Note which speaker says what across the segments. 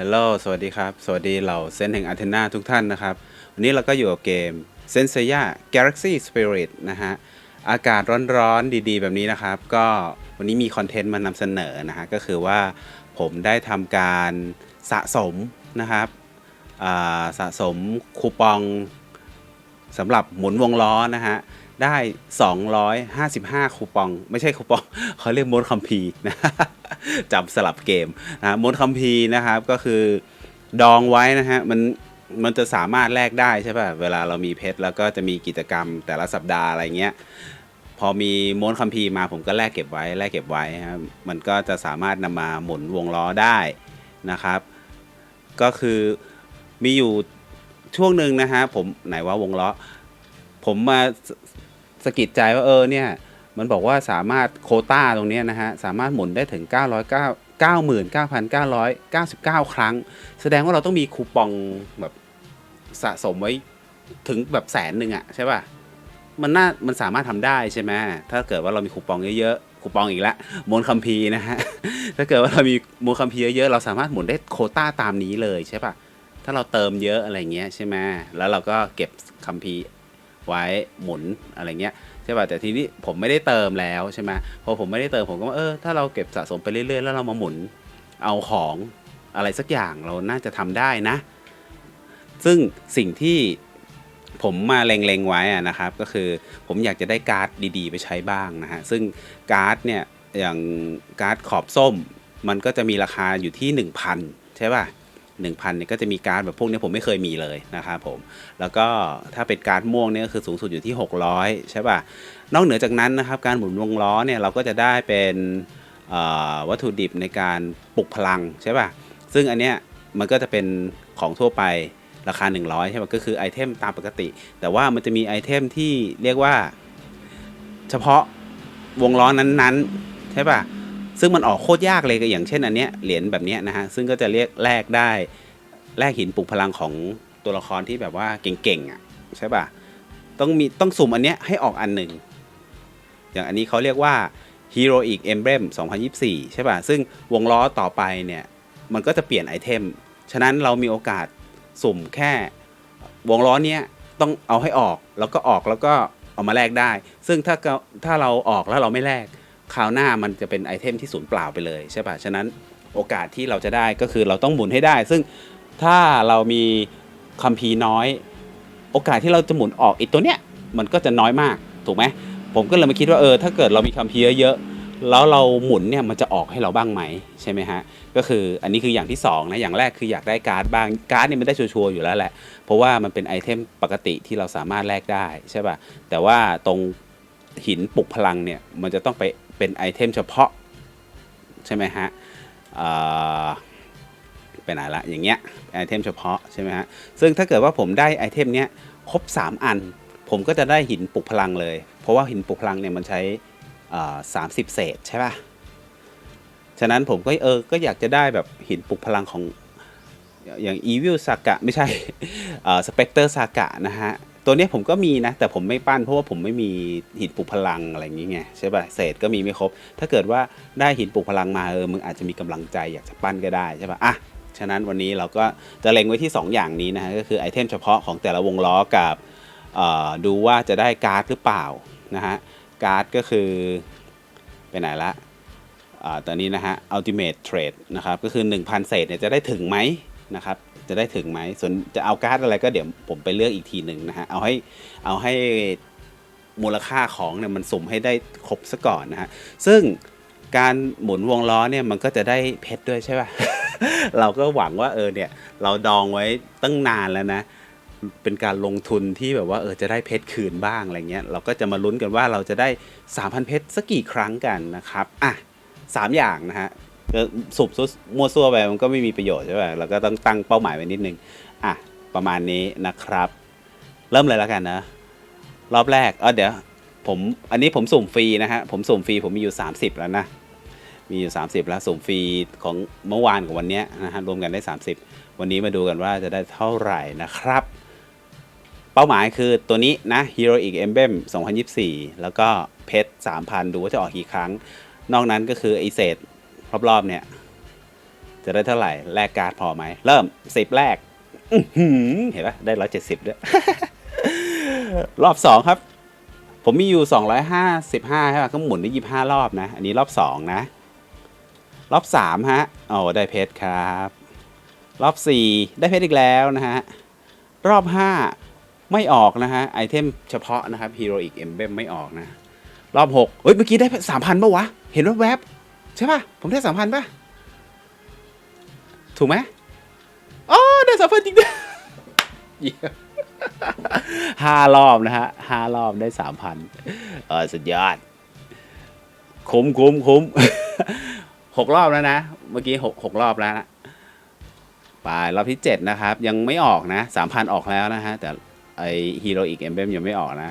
Speaker 1: ฮัลโหลสวัสดีครับ สวัสดีเหล่าเซนแห่งอัเทนาทุกท่านนะครับ วันนี้เราก็อยู่กับเกม s e n s e y a Galaxy Spirit นะฮะ อากาศร้อนๆดีๆ แบบนี้นะครับ ก็วันนี้มีคอนเทนต์มานำเสนอนะฮะ ก็คือว่าผมได้ทำการสะสมนะครับสะสมคูปองสำหรับหมุนวงล้อนะฮะ ได้ 255 คูปอง ไม่ใช่คูปองเขาเรียกม้วนคัมภีนะ จำสลับเกมนะม้วนคัมภีนะครับก็คือดองไว้นะฮะมันมันจะสามารถแลกได้ใช่ป่ะ เวลาเรามีเพชรแล้วก็จะมีกิจกรรมแต่ละสัปดาห์อะไรเงี้ย พอมีม้วนคัมภีร์มาผมก็แลกเก็บไว้ แลกเก็บไว้ครับ มันก็จะสามารถนำมาหมุนวงล้อได้นะครับ ก็คือมีอยู่ช่วงหนึ่งนะฮะผมไหนว่าวงล้อ ผมมาสสะกิดใจว่าเออเนี่ย มันบอกว่าสามารถโคต้าตรงนี้นะฮะ สามารถหมุนได้ถึง909 99,999 ครั้ง แสดงว่าเราต้องมีคูปองแบบสะสมไว้ถึงแบบแสนหนึ่งอะใช่ป่ะ มันน่ามันสามารถทำได้ใช่ไหมถ้าเกิดว่าเรามีคูปองเยอะๆคูปองอีกแล้วมนคัมภีร์นะฮะ ถ้าเกิดว่าเรามีมนคัมภีร์เยอะๆเราสามารถหมุนได้โคต้าตามนี้เลยใช่ป่ะถ้าเราเติมเยอะอะไรเงี้ยใช่ไหมแล้วเราก็เก็บคัมภีร์ ไว้หมุนอะไรเงี้ยใช่ป่ะแต่ทีนี้ผมไม่ได้เติมแล้วใช่ไหมพอผมไม่ได้เติมผมก็ว่าเออถ้าเราเก็บสะสมไปเรื่อยๆ แล้วเรามาหมุนเอาของอะไรสักอย่างเราน่าจะทำได้นะ ซึ่งสิ่งที่ผมมาเล็งๆไว้นะครับ ก็คือผมอยากจะได้การ์ดดีๆ ไปใช้บ้างนะฮะซึ่งการ์ดเนี่ยอย่างการ์ดขอบส้ม มันก็จะมีราคาอยู่ที่ 1,000 ใช่ป่ะ 1,000เนี่ยก็จะมีการ์ดแบบพวกนี้ผมไม่เคยมีเลยนะครับผม แล้วก็ถ้าเป็นการ์ดม่วงเนี่ยก็คือสูงสุดอยู่ที่ 600 ใช่ป่ะ นอกเหนือจากนั้นนะครับการหมุนวงล้อเนี่ยเราก็จะได้เป็นวัตถุดิบในการปลุกพลังใช่ป่ะ ซึ่งอันเนี้ยมันก็จะเป็นของทั่วไปราคา 100 ใช่ป่ะ ก็คือไอเทมตามปกติ แต่ว่ามันจะมีไอเทมที่เรียกว่าเฉพาะวงล้อนั้นๆ ใช่ป่ะ ซึ่งมันออกโคตรยากเลยก็อย่างเช่นอันเนี้ยเหรียญแบบเนี้ยนะฮะซึ่งก็จะเรียกแลกได้แลกหินปลุกพลังของตัวละครที่แบบว่าเก่งๆอะใช่ป่ะต้องมีต้องสุ่มอันเนี้ยให้ออกอันหนึ่งอย่างอันนี้เขาเรียกว่า Heroic Emblem 2024 ใช่ป่ะ ซึ่งวงล้อต่อไปเนี่ย มันก็จะเปลี่ยนไอเทม ฉะนั้นเรามีโอกาสสุ่มแค่วงล้อเนี้ยต้องเอาให้ออกแล้วก็ออกแล้วก็เอามาแลกได้ ซึ่งถ้าเกาถ้าเราออกแล้วเราไม่แลก คราวหน้ามันจะเป็นไอเทมที่สูญเปล่าไปเลยใช่ป่ะ ฉะนั้นโอกาสที่เราจะได้ก็คือเราต้องหมุนให้ได้ ซึ่งถ้าเรามีคัมภีร์น้อย โอกาสที่เราจะหมุนออกอีกตัวเนี้ยมันก็จะน้อยมากถูกไหมผมก็เลยมาคิดว่าเออถ้าเกิดเรามีคัมภีร์เยอะๆแล้วเราหมุนเนี่ยมันจะออกให้เราบ้างไหมใช่ไหมฮะก็คืออันนี้คืออย่างที่สองนะอย่างแรกคืออยากได้การ์ดบ้างการ์ดเนี่ยมันได้ชัวร์อยู่แล้วแหละ เพราะว่ามันเป็นไอเทมปกติที่เราสามารถแลกได้ใช่ป่ะแต่ว่าตรงหินปลุกพลังเนี่ยมันจะต้องไป เป็นไอเทมเฉพาะ ใช่ไหมฮะไปไหนละอย่างเงี้ยไอเทมเฉพาะใช่ไหมฮะซึ่งถ้าเกิดว่าผมได้ไอเทมเนี้ยครบ 3 อัน ผมก็จะได้หินปลุกพลังเลย เพราะว่าหินปลุกพลังเนี่ยมันใช้สามสิบเศษใช่ป่ะฉะนั้นผมก็เออก็อยากจะได้แบบหินปลุกพลังของอย่าง Evil Saga ไม่ใช่สเปกเตอร์ซากะนะฮะ ตัวนี้ผมก็มีนะ แต่ผมไม่ปั้นเพราะว่าผมไม่มีหินปลุกพลังอะไรอย่างเงี้ยใช่ป่ะเศษก็มีไม่ครบ ถ้าเกิดว่าได้หินปลุกพลังมาเออมึงอาจจะมีกำลังใจอยากจะปั้นก็ได้ใช่ป่ะอะฉะนั้นวันนี้เราก็จะเล็งไว้ที่ 2 อย่างนี้นะฮะก็คือไอเทมเฉพาะของแต่ละวงล้อกับดูว่าจะได้การ์ดหรือเปล่านะฮะการ์ดก็คือไปไหนละอ่าตอนนี้นะฮะ ultimate trade นะครับก็คือ 1,000 เศษเนี่ยจะได้ถึงไหมนะครับ จะได้ถึงไหมส่วนจะเอาการ์ดอะไรก็เดี๋ยวผมไปเลือกอีกทีหนึ่งนะฮะเอาให้เอาให้มูลค่าของเนี่ยมันสุ่มให้ได้ครบซะก่อนนะฮะซึ่งการหมุนวงล้อเนี่ยมันก็จะได้เพชรด้วยใช่ป่ะ เราก็หวังว่าเออเนี่ยเราดองไว้ตั้งนานแล้วนะ เป็นการลงทุนที่แบบว่าเออจะได้เพชรคืนบ้างอะไรเงี้ย เราก็จะมาลุ้นกันว่าเราจะได้ 3,000 เพชรสักกี่ครั้งกันนะครับ อะสามอย่างนะฮะ ก็สุบซุบมั่วซั่วไปมันก็ไม่มีประโยชน์ใช่ไหมเราก็ต้องตั้งเป้าหมายไว้นิดนึงอะประมาณนี้นะครับ เริ่มเลยแล้วกันนะ รอบแรกเออเดี๋ยวผมอันนี้ผมสุ่มฟรีนะฮะผมสุ่มฟรีผมมีอยู่ 30 แล้วนะ มีอยู่ 30 แล้วสุ่มฟรีของเมื่อวานกับวันนี้นะฮะรวมกันได้ 30 วันนี้มาดูกันว่าจะได้เท่าไหร่นะครับ เป้าหมายคือตัวนี้นะ Heroic Emblem 2024 แล้วก็เพชร3,000 ดูว่าจะออกกี่ครั้ง นอกนั้นก็คือไอเศษ รอบๆเนี่ย จะได้เท่าไหร่แลกการ์ดพอไหม เริ่มสิบแรกเห็นปะได้ร้อยเจ็ดสิบด้วยรอบสองครับ ผมมีอยู่สองร้อยห้าสิบห้าใช่ป่ะก็หมุนได้ยี่ห้ารอบนะ อันนี้รอบสองนะ รอบสามฮะโอ้ได้เพชรครับ รอบสี่ได้เพชรอีกแล้วนะฮะ รอบห้าไม่ออกนะฮะ ไอเทมเฉพาะนะครับ Heroic Emblem ไม่ออกนะ รอบหกเฮ้ย เมื่อกี้ได้สามพันปะวะ เห็นว่าแวบ ใช่ป่ะ ผมได้สามพันป่ะ ถูกไหมอ๋อได้สามพันจริงด้วยห้ารอบนะฮะห้ารอบได้สามพันเออสุดยอด คุ้มคุ้มคุ้มหกรอบแล้วนะ เมื่อกี้หกหกรอบแล้วนะไปรอบที่เจ็ดนะครับ ยังไม่ออกนะสามพันออกแล้วนะฮะ แต่ไอฮีโร่อีกเอมเบมยังไม่ออกนะ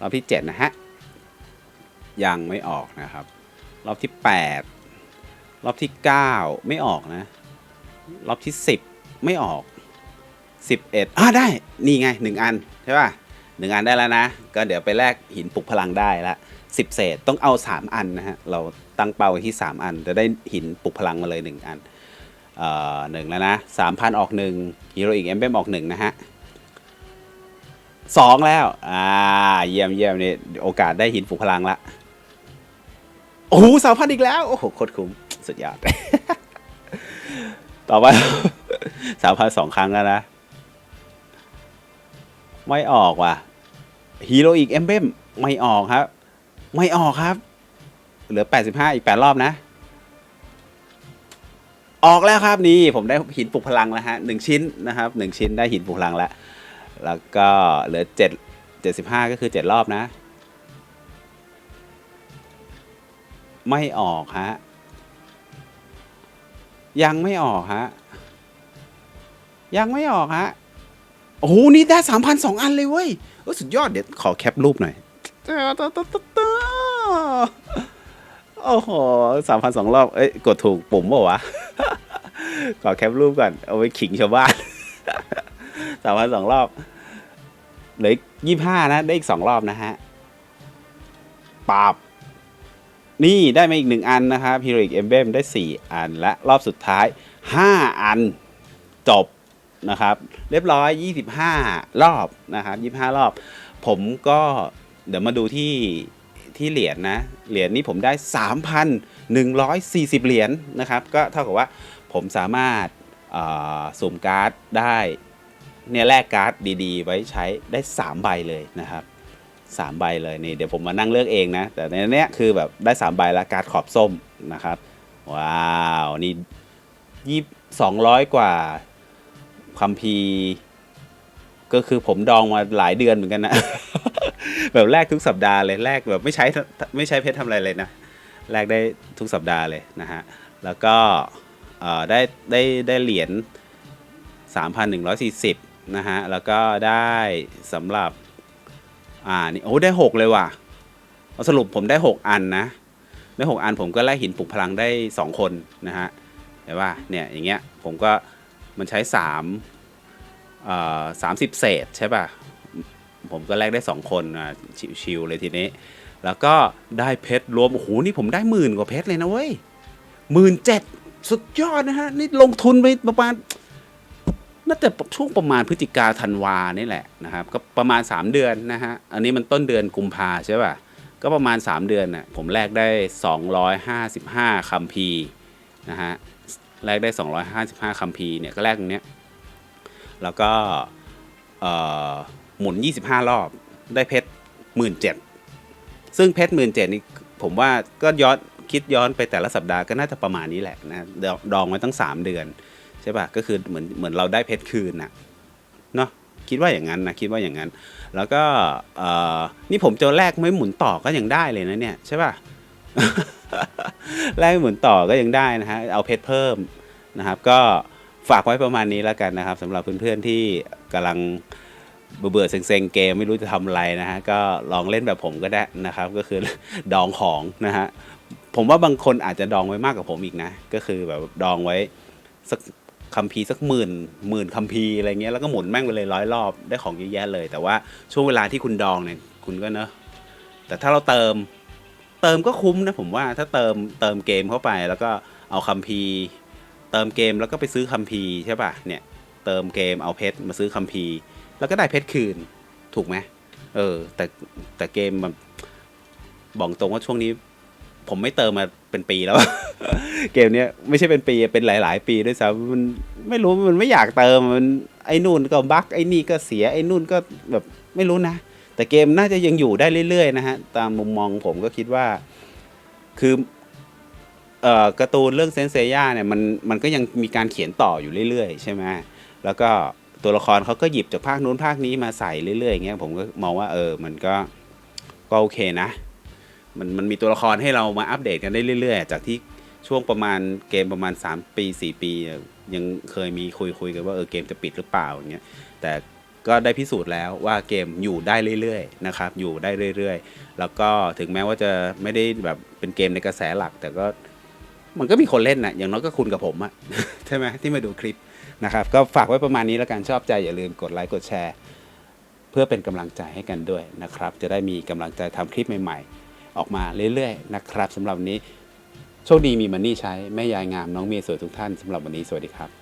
Speaker 1: รอบที่เจ็ดนะฮะ ยังไม่ออกนะครับ รอบที่แปด รอบที่เก้าไม่ออกนะ รอบที่สิบไม่ออกสิบเอ็ดอ่าได้ นี่ไงหนึ่งอัน ใช่ป่ะหนึ่งอันได้แล้วนะ ก็เดี๋ยวไปแลกหินปลุกพลังได้ละสิบเศษต้องเอาสามอันนะฮะ เราตั้งเป้าไว้ที่สามอัน จะได้หินปลุกพลังมาเลยหนึ่งอันเอ่อหนึ่งแล้วนะสามพันออกหนึ่งฮีโร่อีกเอ็มเบมออกหนึ่งนะฮะสองแล้ว อ่า เยี่ยมเยี่ยมนี่โอกาสได้หินปลุกพลังละโอ้โหสามพันอีกแล้ว โอ้โหโคตรคุ้ม สุดยอด ต่อไปสามพันสองครั้งแล้วนะ ไม่ออกว่ะฮีโร่อีกเอมเบมไม่ออกครับ ไม่ออกครับ เหลือแปดสิบห้าอีกแปดรอบนะ ออกแล้วครับนี่ผมได้หินปลุกพลังแล้วฮะหนึ่งชิ้นนะครับหนึ่งชิ้นได้หินปลุกพลังแล้ว แล้วก็เหลือเจ็ดเจ็ดสิบห้าก็คือเจ็ดรอบนะ ไม่ออกฮะ ยังไม่ออกฮะ ยังไม่ออกฮะ โอ้โห นี่ได้สามพันสองอันเลยเว้ยโอ้สุดยอดเดี๋ยวขอแคปรูปหน่อย โอ้โหสามพันสองรอบ เอ้ย กดถูกปุ่มเปล่าวะ ขอแคปรูปก่อน เอาไว้ขิงชาวบ้านสามพันสองรอบ เหลือยี่ห้านะ ได้อีกสองรอบนะฮะปาบ นี่ได้มาอีกหนึ่งอันนะครับ Heroic Emblem ได้ 4 อัน และรอบสุดท้าย 5 อันจบนะครับ เรียบร้อย 25 รอบนะครับ25 รอบ ผมก็เดี๋ยวมาดูที่ที่เหรียญนะเหรียญนี้ผมได้ 3,140 เหรียญนะครับ ก็เท่ากับว่าผมสามารถสุ่มการ์ดได้เนี่ยแลกการ์ดดีๆ ไว้ใช้ได้ 3 ใบเลยนะครับ สามใบเลยนี่เดี๋ยวผมมานั่งเลือกเองนะ แต่ในเนี้ยคือแบบได้สามใบล้วการ์ดขอบส้มนะครับ ว้าวนี่ยี่สองร้อยกว่าคัมภีก็คือผมดองมาหลายเดือนเหมือนกันนะ แบบแลกทุกสัปดาห์เลยแลกแบบไม่ใช้ไม่ใช้เพชรทำอะไรเลยนะแลกได้ทุกสัปดาห์เลยนะฮะ แล้วก็เอ่อได้ได้ได้เหรียญ 3,140 นะฮะ แล้วก็ได้สำหรับ อ่านี่โอ้ได้หกเลยว่ะเอาสรุปผมได้หกอันนะได้หกอันผมก็ไล่หินปลุกพลังได้สองคนนะฮะเห็นป่ะเนี่ยอย่างเงี้ยผมก็มันใช้สามสามสิบเศษใช่ป่ะ ผมก็แลกได้สองคนชิวๆเลยทีนี้ แล้วก็ได้เพชรรวม โอ้โห นี่ผมได้หมื่นกว่าเพชรเลยนะเว้ยหมื่นเจ็ดสุดยอดนะฮะ นี่ลงทุนไปประมาณ น่าจะช่วงประมาณพฤศจิกาธันวานี่แหละนะครับ ก็ประมาณ 3 เดือนนะฮะ อันนี้มันต้นเดือนกุมภาใช่ป่ะ ก็ประมาณ 3 เดือนน่ะผมแลกได้ 255 คัมภีร์นะฮะ แลกได้ 255 คัมภีร์เนี่ยก็แลกตรงเนี้ย แล้วก็เอ่อหมุน 25 รอบ ได้เพชรหมื่นเจ็ดซึ่งเพชรหมื่นเจ็ดนี่ผมว่าก็ย้อนคิดย้อนไปแต่ละสัปดาห์ก็น่าจะประมาณนี้แหละนะ ดองไว้ตั้ง 3 เดือน ช่ป่ะก็คือเหมือนเหมือนเราได้เพชรคืนน่ะเนาะคิดว่าอย่างนั้นนะคิดว่าอย่างนั้น แล้วก็นี่ผมจะแลกไม่หมุนต่อก็ยังได้เลยนะเนี่ยใช่ป่ะแลกไม่หมุนต่อก็ยังได้นะฮะเอาเพชรเพิ่มนะครับ ก็ฝากไว้ประมาณนี้แล้วกันนะครับสำหรับเพื่อนๆที่กำลังเบื่อเซ็งๆเกมไม่รู้จะทำอะไรนะฮะก็ลองเล่นแบบผมก็ได้นะครับ ก็คือดองของนะฮะผมว่าบางคนอาจจะดองไว้มากกว่าผมอีกนะ ก็คือแบบดองไว้สัก คัมภีร์สักหมื่นหมื่นคัมภีร์อะไรเงี้ยแล้วก็หมุนแม่งไปเลยร้อยรอบได้ของเยอะแยะเลย แต่ว่าช่วงเวลาที่คุณดองเนี่ยคุณก็เนอะแต่ถ้าเราเติมเติมก็คุ้มนะผมว่าถ้าเติมเติมเกมเข้าไปแล้วก็เอาคัมภีร์ เติมเกมแล้วก็ไปซื้อคัมภีร์ใช่ป่ะเนี่ยเติมเกมเอาเพชรมาซื้อคัมภีร์ แล้วก็ได้เพชรคืนถูกไหมเออ แต่แต่เกมแบบบอกตรงว่าช่วงนี้ ผมไม่เติมมาเป็นปีแล้ว เกมเนี้ยไม่ใช่เป็นปีเป็นหลาย ๆ ปีด้วยซ้ำมันไม่รู้มันไม่อยากเติมมันไอ้นู่นก็บั๊กไอ้นี่ก็เสียไอ้นู่นก็แบบไม่รู้นะ แต่เกมน่าจะยังอยู่ได้เรื่อย ๆ นะฮะ ตามมุมมองผมก็คิดว่า คือเอ่อการ์ตูนเรื่องเซนเซย่าเนี่ยมันมันก็ยังมีการเขียนต่ออยู่เรื่อยๆ ใช่ไหมแล้วก็ตัวละครเขาก็หยิบจากภาคนู้นภาคนี้มาใส่เรื่อยๆอย่างเงี้ยผมก็มองว่าเออมันก็ก็โอเคนะ มันมันมีตัวละครให้เรามาอัปเดตกันได้เรื่อย ๆ จากที่ ช่วงประมาณเกมประมาณ 3 ปี 4 ปี ยังเคยมีคุยคุยกันว่าเออเกมจะปิดหรือเปล่าอย่างเงี้ยแต่ก็ได้พิสูจน์แล้วว่าเกมอยู่ได้เรื่อยๆนะครับอยู่ได้เรื่อยๆ แล้วก็ถึงแม้ว่าจะไม่ได้แบบเป็นเกมในกระแสหลัก แต่ก็มันก็มีคนเล่นนะอย่างน้อยก็คุณกับผมอะใช่ไหมที่มาดูคลิปนะครับ ก็ฝากไว้ประมาณนี้แล้วกันชอบใจอย่าลืมกดไลค์กดแชร์ เพื่อเป็นกำลังใจให้กันด้วยนะครับ จะได้มีกำลังใจทำคลิปใหม่ ๆ ออกมาเรื่อยๆนะครับสำหรับวันนี้ โชคดีมีมันนี่ใช้แม่ยายงามน้องเมียสวยทุกท่านสำหรับวันนี้สวัสดีครับ